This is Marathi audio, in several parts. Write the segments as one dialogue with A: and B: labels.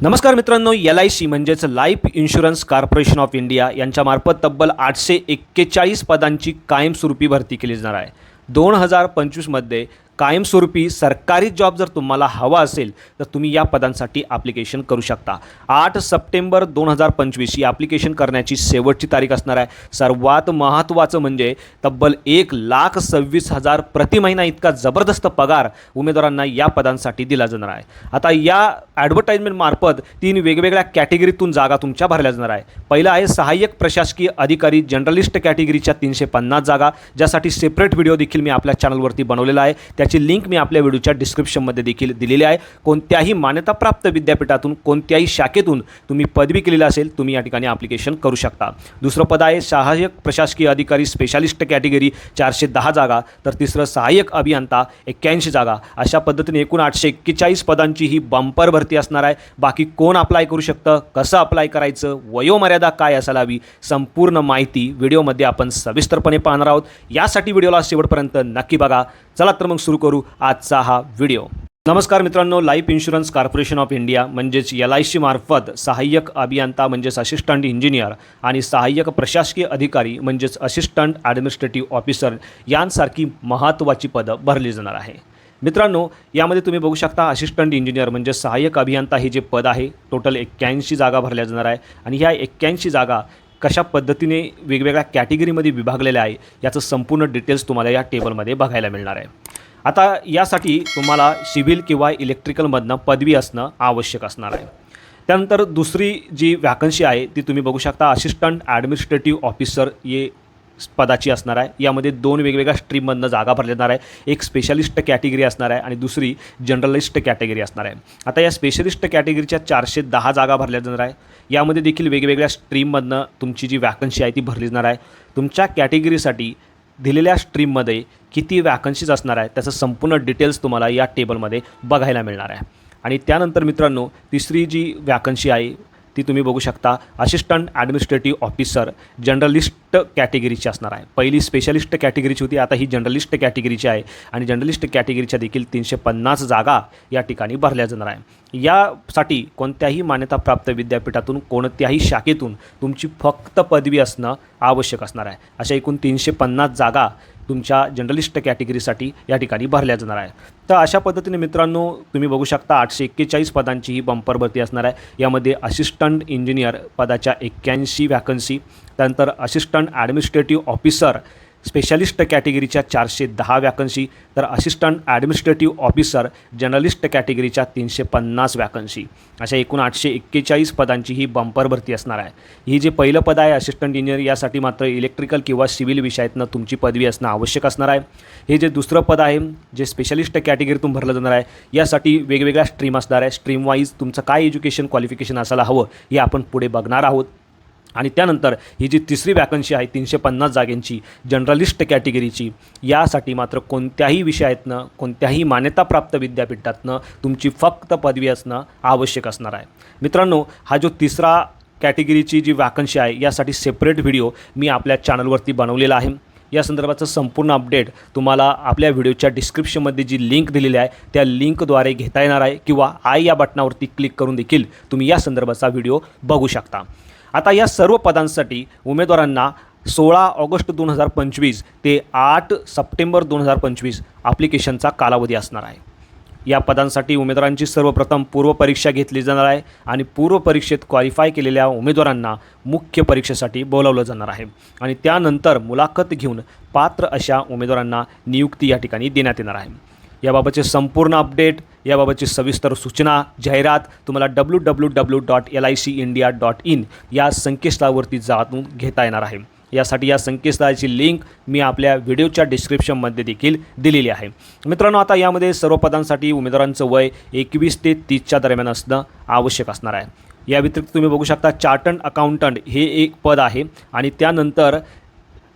A: नमस्कार मित्रांनो एल आय सी म्हणजेच life insurance corporation of India यांच्यामार्फत तब्बल आठशे एक्केचाळीस पदांची कायमस्वरूपी भरती केली जाणार आहे. दोन हजार पंचवीसमध्ये कायमस्वरूपी सरकारी जॉब जर तुम्हाला हवा असेल तर तुम्ही या पदांसाठी ॲप्लिकेशन करू शकता. आठ सप्टेंबर दोन हजार पंचवीस ही ॲप्लिकेशन करण्याची शेवटची तारीख असणार आहे. सर्वात महत्त्वाचं म्हणजे तब्बल एक लाख सव्वीस हजार प्रति महिना इतका जबरदस्त पगार उमेदवारांना या पदांसाठी दिला जाणार आहे. आता या ॲडव्हर्टाईजमेंटमार्फत तीन वेगवेगळ्या कॅटेगरीतून जागा तुमच्या भरल्या जाणार आहे. पहिलं आहे सहाय्यक प्रशासकीय अधिकारी जर्नलिस्ट कॅटेगरीच्या तीनशे पन्नास जागा ज्यासाठी सेपरेट व्हिडिओ देखील मी आपल्या चॅनलवरती बनवलेला आहे. त्या त्याची लिंक मी आपल्या व्हिडिओच्या डिस्क्रिप्शनमध्ये देखील दिलेली आहे. कोणत्याही मान्यताप्राप्त विद्यापीठातून कोणत्याही शाखेतून तुम्ही पदवी केलेली असेल तुम्ही या ठिकाणी ॲप्लिकेशन करू शकता. दुसरं पद आहे सहाय्यक प्रशासकीय अधिकारी स्पेशालिस्ट कॅटेगरी चारशे दहा जागा. तर तिसरं सहाय्यक अभियंता एक्क्याऐंशी जागा. अशा पद्धतीने एकूण आठशे एक्केचाळीस पदांची ही बंपर भरती असणार आहे. बाकी कोण अप्लाय करू शकतं कसं अप्लाय करायचं वयोमर्यादा काय असायला हवी संपूर्ण माहिती व्हिडिओमध्ये आपण सविस्तरपणे पाहणार आहोत. यासाठी व्हिडिओला शेवटपर्यंत नक्की बघा. चला तर मग सुरू करू आजचा हा व्हिडिओ. नमस्कार मित्रांनो life insurance corporation of India म्हणजेच एल आय सी मार्फत सहाय्यक अभियंता म्हणजेच असिस्टंट इंजिनियर आणि सहाय्यक प्रशासकीय अधिकारी म्हणजेच असिस्टंट ॲडमिनिस्ट्रेटिव्ह ऑफिसर यांसारखी महत्त्वाची पदं भरली जाणार आहे. मित्रांनो यामध्ये तुम्ही बघू शकता असिस्टंट इंजिनियर म्हणजे सहाय्यक अभियंता हे जे पद आहे टोटल एक्क्याऐंशी जागा भरल्या जाणार आहे आणि ह्या एक्क्याऐंशी जागा कशा पद्धतीने वेगवेगळ्या कॅटेगरीमध्ये विभागलेलं आहे याचं संपूर्ण डिटेल्स तुम्हाला या टेबलमध्ये बघायला मिळणार आहे. आता यासाठी तुम्हाला सिव्हिल किंवा इलेक्ट्रिकलमधनं पदवी असणं आवश्यक असणार आहे. त्यानंतर दुसरी जी वॅकन्सी आहे ती तुम्ही बघू शकता असिस्टंट ॲडमिनिस्ट्रेटिव्ह ऑफिसर ये पदाची असणार आहे. यामध्ये दोन वेगवेगळ्या स्ट्रीममधनं जागा भरल्या जाणार आहे. एक स्पेशालिस्ट कॅटेगरी असणार आहे आणि दुसरी जनरलिस्ट कॅटेगरी असणार आहे. आता या स्पेशलिस्ट कॅटेगरीच्या चारशे दहा जागा भरल्या जाणार आहे. यामध्ये देखील वेगवेगळ्या स्ट्रीममधनं तुमची जी वॅकन्सी आहे ती भरली जाणार आहे. तुमच्या कॅटेगरीसाठी दिलेल्या स्ट्रीममध्ये किती वॅकन्सीज असणार आहे त्याचं संपूर्ण डिटेल्स तुम्हाला या टेबलमध्ये बघायला मिळणार आहे. आणि त्यानंतर मित्रांनो तिसरी जी वॅकन्सी आहे ती तुम्ही बघू शकता. असिस्टंट ॲडमिनिस्ट्रेटिव्ह ऑफिसर जनरलिस्ट कॅटेगरीची असणार आहे. पहिली स्पेशलिस्ट कॅटेगरीची होती आता ही जनरलिस्ट कॅटेगरीची आहे. आणि जनरलिस्ट कॅटेगरीच्या देखील तीनशे पन्नास जागा या ठिकाणी भरल्या जाणार आहे. यासाठी कोणत्याही मान्यताप्राप्त विद्यापीठातून कोणत्याही शाखेतून तुमची फक्त पदवी असणं आवश्यक असणार आहे. अशा एकूण तीनशे पन्नास जागा तुमच्या जर्नलिस्ट कॅटेगरीसाठी या ठिकाणी भरल्या जाणार आहे तर अशा पद्धतीने मित्रांनो तुम्ही बघू शकता आठशे एक्केचाळीस पदांची ही बंपर भरती असणार आहे. यामध्ये असिस्टंट इंजिनियर पदाच्या एक्क्याऐंशी व्हॅकन्सी त्यानंतर असिस्टंट ॲडमिनिस्ट्रेटिव्ह ऑफिसर स्पेशालिस्ट कॅटेगरीच्या चारशे दहा वॅकन्सी तर असिस्टंट ॲडमिनिस्ट्रेटिव्ह ऑफिसर जर्नलिस्ट कॅटेगरीच्या तीनशे पन्नास वॅकन्सी अशा एकूण आठशे एक्केचाळीस पदांची ही बंपर भरती असणार आहे. ही जे पहिलं पद आहे असिस्टंट इंजिनियर यासाठी मात्र इलेक्ट्रिकल किंवा सिव्हिल विषयातनं तुमची पदवी असणं आवश्यक असणार आहे. हे जे दुसरं पद आहे जे स्पेशलिस्ट कॅटेगरीतून भरलं जाणार आहे यासाठी वेगवेगळ्या स्ट्रीम असणार आहे. स्ट्रीम वाईज तुमचं काय एज्युकेशन क्वालिफिकेशन असायला हवं हे आपण पुढे बघणार आहोत. आणि त्यानंतर ही जी तिसरी वॅकन्सी आहे तीनशे पन्नास जागेंची जनरलिस्ट कॅटेगरीची यासाठी मात्र कोणत्याही विषयातनं कोणत्याही मान्यताप्राप्त विद्यापीठातनं तुमची फक्त पदवी असणं आवश्यक असणार आहे. मित्रांनो हा जो तिसरा कॅटेगरीची जी वॅकन्सी आहे यासाठी सेपरेट व्हिडिओ मी आपल्या चॅनलवरती बनवलेला आहे. या संदर्भाचं संपूर्ण अपडेट तुम्हाला आपल्या व्हिडिओच्या डिस्क्रिप्शनमध्ये जी लिंक दिलेली आहे त्या लिंकद्वारे घेता येणार आहे किंवा आय या बटनावरती क्लिक करून देखील तुम्ही या संदर्भाचा व्हिडिओ बघू शकता. आता या सर्व पदांसाठी उमेदवारांना सोळा ऑगस्ट दोन हजार पंचवीस ते आठ सप्टेंबर दोन हजार पंचवीस ॲप्लिकेशनचा कालावधी असणार आहे. या पदांसाठी उमेदवारांची सर्वप्रथम पूर्वपरीक्षा घेतली जाणार आहे आणि पूर्वपरीक्षेत क्वालिफाय केलेल्या उमेदवारांना मुख्य परीक्षेसाठी बोलावलं जाणार आहे. आणि त्यानंतर मुलाखत घेऊन पात्र अशा उमेदवारांना नियुक्ती या ठिकाणी देण्यात येणार आहे. याबाबतचे संपूर्ण अपडेट याबाबतची सविस्तर सूचना जाहिरात तुम्हाला W W W dot L I C India dot in या संकेतस्थळावरती जाऊन घेता येणार आहे. यासाठी या संकेतस्थळाची लिंक मी आपल्या व्हिडिओच्या डिस्क्रिप्शनमध्ये देखील दिलेली आहे. मित्रांनो आता यामध्ये सर्व पदांसाठी उमेदवारांचं वय एकवीस ते तीसच्या दरम्यान असणं आवश्यक असणार आहे. या व्यतिरिक्त तुम्ही बघू शकता चार्टर्ड अकाउंटंट हे एक पद आहे आणि त्यानंतर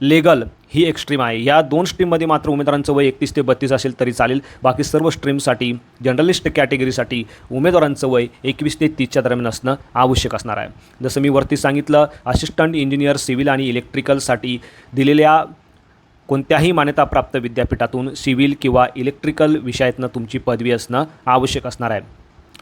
A: लेगल ही एक स्ट्रीम आहे. या दोन स्ट्रीममध्ये मात्र उमेदवारांचं वय एकतीस ते बत्तीस असेल तरी चालेल. बाकी सर्व स्ट्रीमसाठी जर्नलिस्ट कॅटेगरीसाठी उमेदवारांचं वय एकवीस ते तीसच्या दरम्यान असणं आवश्यक असणार आहे. जसं मी वरती सांगितलं असिस्टंट इंजिनियर सिव्हिल आणि इलेक्ट्रिकलसाठी दिलेल्या कोणत्याही मान्यताप्राप्त विद्यापीठातून सिव्हिल किंवा इलेक्ट्रिकल विषयातनं तुमची पदवी असणं आवश्यक असणार आहे.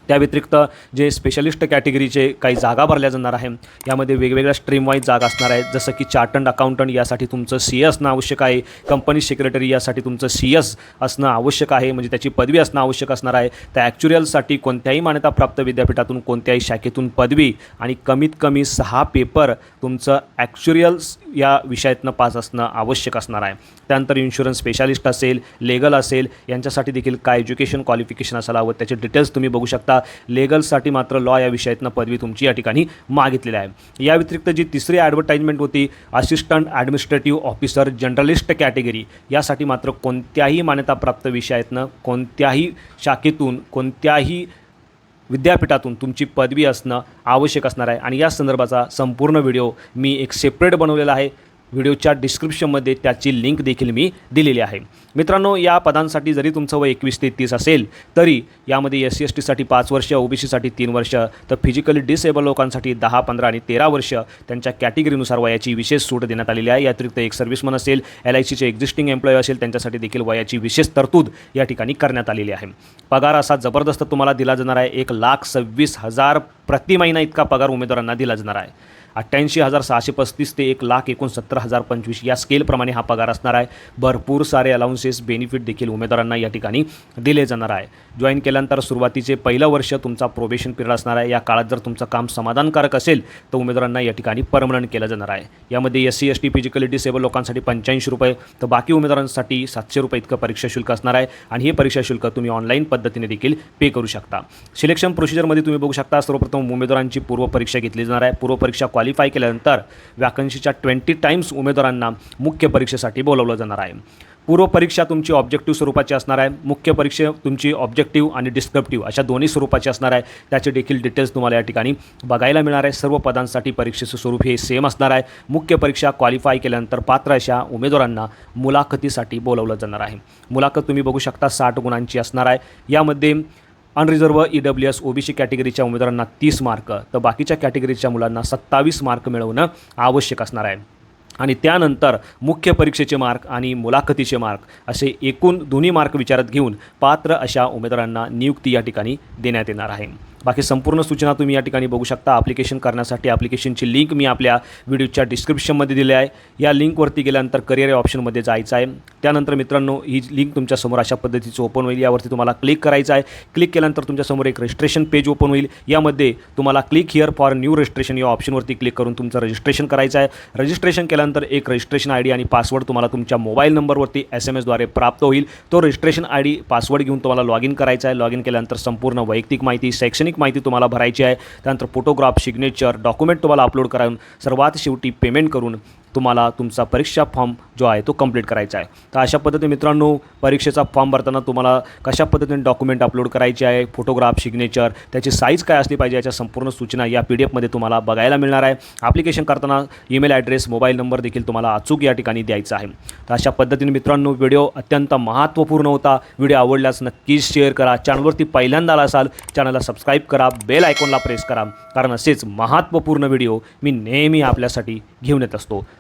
A: त्या व्यतिरिक्त जे स्पेशलिस्ट कॅटेगरीचे काही जागा भरल्या जाणार आहे यामध्ये वेगवेगळ्या स्ट्रीमवाईज जागा असणार आहेत. जसं की चार्टर्ड अकाउंटंट यासाठी तुमचं सी असणं आवश्यक आहे. कंपनी सेक्रेटरी यासाठी तुमचं सी एस असणं आवश्यक आहे. म्हणजे त्याची पदवी असणं आवश्यक असणार आहे. त्या ॲक्च्युरियलसाठी कोणत्याही मान्यताप्राप्त विद्यापीठातून कोणत्याही शाखेतून पदवी आणि कमीत कमी सहा पेपर तुमचं ॲक्च्युरियल्स या विषयातनं पास असणं आवश्यक असणार आहे. त्यानंतर इन्शुरन्स स्पेशालिस्ट असेल लेगल असेल यांच्यासाठी देखील काय एज्युकेशन क्वालिफिकेशन असायला हवं त्याचे डिटेल्स तुम्ही बघू शकता. लेगलसाठी मात्र लॉ या विषयातनं पदवी तुमची या ठिकाणी मागितलेली आहे. या व्यतिरिक्त जी तिसरी ॲडव्हर्टाईजमेंट होती assistant administrative officer generalist category यासाठी मात्र कोणत्याही मान्यताप्राप्त विषयातनं कोणत्याही शाखेतून कोणत्याही विद्यापीठातून तुमची पदवी असणं आवश्यक असणार आहे. आणि या संदर्भाचा संपूर्ण व्हिडिओ मी एक सेपरेट बनवलेला आहे. व्हिडिओच्या डिस्क्रिप्शनमध्ये त्याची लिंक देखील मी दिलेली आहे. मित्रांनो या पदांसाठी जरी तुमचं वय एकवीस ते तीस असेल तरी यामध्ये एस सी एस टीसाठी पाच वर्ष ओ बी सीसाठी तीन वर्ष तर फिजिकली डिसेबल लोकांसाठी दहा पंधरा आणि तेरा वर्ष त्यांच्या कॅटेगरीनुसार वयाची विशेष सूट देण्यात आलेली आहे. या अतिरिक्त एक सर्व्हिसमन असेल एल आय सीचे एक्झिस्टिंग एम्प्लॉय असेल त्यांच्यासाठी देखील वयाची विशेष तरतूद या ठिकाणी करण्यात आलेली आहे. पगार असा जबरदस्त तुम्हाला दिला जाणार आहे. एक लाख सव्वीस हजार प्रति महिना इतका पगार उमेदवारांना दिला जाणार आहे. अठ्ठ्याऐंशी हजार सहाशे पस्तीस ते एक लाख एकोणसत्तर हजार पंचवीस या स्केलप्रमाणे हा पगार असणार आहे. भरपूर सारे अलाउन्सेस बेनिफिट देखील उमेदवारांना या ठिकाणी दिले जाणार आहे. जॉईन केल्यानंतर सुरुवातीचे पहिलं वर्ष तुमचा प्रोबेशन पिरियड असणार आहे. या काळात जर तुमचं काम समाधानकारक असेल तर उमेदवारांना या ठिकाणी परमनंट केलं जाणार आहे. यामध्ये S C S T physically disable लोकांसाठी पंच्याऐंशी रुपये तर बाकी उमेदवारांसाठी सातशे रुपये इतकं परीक्षा शुल्क असणार आहे. आणि हे परीक्षा शुल्क तुम्ही ऑनलाईन पद्धतीने देखील पे करू शकता. सिलेक्शन प्रोसिजरमध्ये तुम्ही बघू शकता सर्वप्रथम उमेदवारांची पूर्वपरीक्षा घेतली जाणार आहे. पूर्वपरीक्षा क्वालिफाय केल्यानंतर वॅकन्सीच्या ट्वेंटी टाईम्स उमेदवारांना मुख्य परीक्षेसाठी बोलवलं जाणार आहे. पूर्वपरीक्षा तुमची ऑब्जेक्टिव्ह स्वरूपाची असणार आहे. मुख्य परीक्षा तुमची ऑब्जेक्टिव्ह आणि डिस्क्रिप्टिव्ह अशा दोन्ही स्वरूपाची असणार आहे. त्याचे देखील डिटेल्स तुम्हाला या ठिकाणी बघायला मिळणार आहे. सर्व पदांसाठी परीक्षेचं स्वरूप हे सेम असणार आहे. मुख्य परीक्षा क्वालिफाय केल्यानंतर पात्र अशा उमेदवारांना मुलाखतीसाठी बोलवलं जाणार आहे. मुलाखत तुम्ही बघू शकता साठ गुणांची असणार आहे. यामध्ये unreserved E W S OBC कॅटेगरीच्या उमेदवारांना तीस मार्क तर बाकीच्या कॅटेगरीच्या मुलांना सत्तावीस मार्क मिळवणं आवश्यक असणार आहे. आणि त्यानंतर मुख्य परीक्षेचे मार्क आणि मुलाखतीचे मार्क असे एकूण दोन्ही मार्क विचारात घेऊन पात्र अशा उमेदवारांना नियुक्ती या ठिकाणी देण्यात येणार आहे. बाकी संपूर्ण सूचना तुम्ही या ठिकाणी बघू शकता. ॲप्लिकेशन करण्यासाठी ॲप्लिकेशनची लिंक मी आपल्या व्हिडिओच्या डिस्क्रिप्शनमध्ये दिली आहे. या लिंकवरती गेल्यानंतर करिअर या ऑप्शनमध्ये जायचं आहे. त्यानंतर मित्रांनो ही लिंक तुमच्यासमोर अशा पद्धतीचं ओपन होईल. यावरती तुम्हाला क्लिक करायचं आहे. क्लिक केल्यानंतर तुमच्यासमोर एक रजिस्ट्रेशन पेज ओपन होईल. यामध्ये तुम्हाला click here for new registration या ऑप्शनवरती क्लिक करून तुमचं रजिस्ट्रेशन करायचं आहे. रजिस्ट्रेशन केल्यानंतर एक रजिस्ट्रेशन आय डी आणि पासवर्ड तुम्हाला तुमच्या मोबाईल नंबरवरती एस एम एसद्वारे प्राप्त होईल. तो रजिस्ट्रेशन आय डी पासवर्ड घेऊन तुम्हाला लॉग इन करायचा आहे. लॉग इन केल्यानंतर संपूर्ण वैयक्तिक माहिती शैक्षणिक माहिती तुम्हाला भरायची आहे. त्यानंतर फोटोग्राफ सिग्नेचर डॉक्युमेंट तुम्हाला अपलोड करून सर्वात शेवटी पेमेंट करून तुम्हाला तुमचा परीक्षा फॉर्म जो आहे तो कंप्लीट करायचा आहे. तर अशा पद्धतीने मित्रांनो परीक्षेचा फॉर्म भरताना तुम्हाला कशा पद्धतीने डॉक्युमेंट अपलोड करायचे आहे फोटोग्राफ सिग्नेचर त्याची साईज काय असली पाहिजे याच्या संपूर्ण सूचना या पी डी एफमध्ये तुम्हाला बघायला मिळणार आहे. ॲप्लिकेशन करताना ईमेल ॲड्रेस मोबाईल नंबर देखील तुम्हाला अचूक या ठिकाणी द्यायचा आहे. तर अशा पद्धतीने मित्रांनो व्हिडिओ अत्यंत महत्त्वपूर्ण होता. व्हिडिओ आवडल्यास नक्कीच शेअर करा. चॅनलवरती पहिल्यांदा आला असाल चॅनलला सबस्क्राईब करा. बेल आयकॉनला प्रेस करा. कारण असेच महत्त्वपूर्ण व्हिडिओ मी नेहमी आपल्यासाठी घेऊन येत असतो.